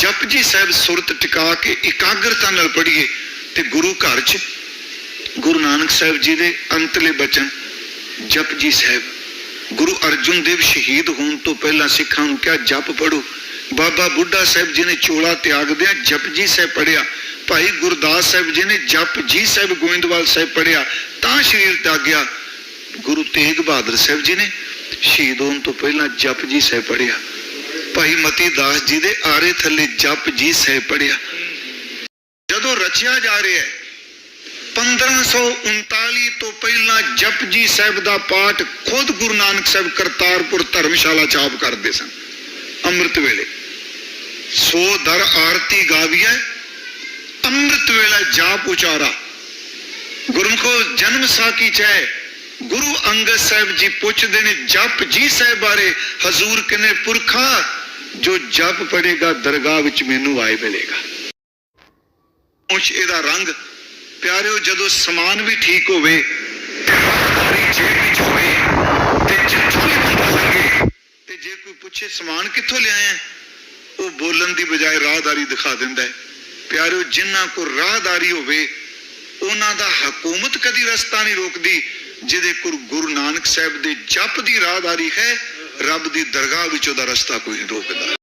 ਜਪਜੀ ਸਾਹਿਬ ਸੁਰਤ ਟਿਕਾ ਕੇ ਇਕਾਗਰਤਾ ਨਾਲ ਪੜ੍ਹੀਏ ਤੇ ਗੁਰੂ ਘਰ 'ਚ ਗੁਰੂ ਨਾਨਕ ਸਾਹਿਬ ਜੀ ਦੇ ਅੰਤਲੇ ਬਚਨ ਜਪਜੀ ਸਾਹਿਬ, ਗੁਰੂ ਅਰਜੁਨ ਦੇਵ ਸ਼ਹੀਦ ਹੋਣ ਤੋਂ ਪਹਿਲਾਂ ਸਿੱਖਾਂ ਨੂੰ ਕਿਹਾ, ਜਪ ਪੜੋ ਬਾਬਾ ਬੁੱਢਾ ਸਾਹਿਬ ਜੀ ਨੇ ਚੋਲਾ ਤਿਆਗਦਿਆਂ ਜਪਜੀ ਸਾਹਿਬ ਪੜਿਆ ਭਾਈ ਗੁਰਦਾਸ ਸਾਹਿਬ ਜੀ ਨੇ ਜਪਜੀ ਸਾਹਿਬ ਗੋਇੰਦਵਾਲ ਸਾਹਿਬ ਪੜਿਆ ਤਾਂ ਸ਼ਰੀਰ ਤਿਆਗਿਆ। ਗੁਰੂ ਤੇਗ ਬਹਾਦਰ ਸਾਹਿਬ ਜੀ ਨੇ ਸ਼ਹੀਦ ਹੋਣ ਤੋਂ ਪਹਿਲਾਂ ਜਪਜੀ ਸਾਹਿਬ ਪੜਿਆ ਭਾਈ ਮਤੀ ਦਾਸ ਜੀ ਦੇ ਆਰੇ ਥੱਲੇ ਜਪ ਜੀ ਸਾਹਿਬ ਪੜਿਆ। ਜਦੋਂ ਰਚਿਆ ਜਾ ਰਿਹਾ ਹੈ 1539 ਤੋਂ ਪਹਿਲਾਂ ਜਪਜੀ ਸਾਹਿਬ ਦਾ ਪਾਠ ਖੁਦ ਗੁਰੂ ਨਾਨਕ ਸਾਹਿਬ ਕਰਤਾਰਪੁਰ ਧਰਮਸ਼ਾਲਾ ਚ ਆਪ ਕਰਦੇ ਸਨ, ਅੰਮ੍ਰਿਤ ਵੇਲੇ। ਸੋ ਦਰ ਆਰਤੀ ਗਾਵੀਐ ਅੰਮ੍ਰਿਤ ਵੇਲਾ ਜਾਪ ਉਚਾਰਾ ਗੁਰਮਖੋ ਜਨਮ ਸਾਖੀ ਚ ਹੈ, ਗੁਰੂ ਅੰਗਦ ਸਾਹਿਬ ਜੀ ਪੁੱਛਦੇ ਨੇ ਜਪ ਜੀ ਸਾਹਿਬ ਬਾਰੇ, ਹਜ਼ੂਰ ਕਹਿੰਦੇ ਪੁਰਖਾ ਜੋ ਜਪ ਪੜੇਗਾ ਦਰਗਾਹ ਵਿੱਚ ਮੈਨੂੰ ਆਏ ਮਿਲੇਗਾ। ਪਹੁੰਚ ਇਹਦਾ ਰੰਗ, ਪਿਆਰਿਓ, ਜਦੋਂ ਸਮਾਨ ਵੀ ਠੀਕ ਹੋਵੇ, ਤੇ ਹਰੀ ਜੇਬ ਵਿੱਚ ਹੋਵੇ, ਤੇ ਜਿੱਥੋਂ ਹੀ ਪਤਾ ਲੱਗੇ, ਤੇ ਜੇ ਕੋਈ ਪੁੱਛੇ, ਸਮਾਨ ਕਿੱਥੋਂ ਲਿਆਇਆ? ਉਹ ਬੋਲਣ ਦੀ ਬਜਾਏ ਰਾਹਦਾਰੀ ਦਿਖਾ ਦਿੰਦਾ ਹੈ। ਪਿਆਰਿਓ ਜਿਨ੍ਹਾਂ ਕੋ ਰਾਹਦਾਰੀ ਹੋਵੇ, ਉਹਨਾਂ ਦਾ ਹਕੂਮਤ ਕਦੀ ਰਸਤਾ ਨਹੀਂ ਰੋਕਦੀ, ਜਿਹਦੇ ਕੋਲ ਗੁਰੂ ਨਾਨਕ ਸਾਹਿਬ ਦੇ ਜਪ ਦੀ ਰਾਹਦਾਰੀ ਹੈ, ਰੱਬ ਦੀ ਦਰਗਾਹ ਵਿੱਚ ਉਹਦਾ ਰਸਤਾ ਕੋਈ ਨਹੀਂ ਰੋਕਦਾ।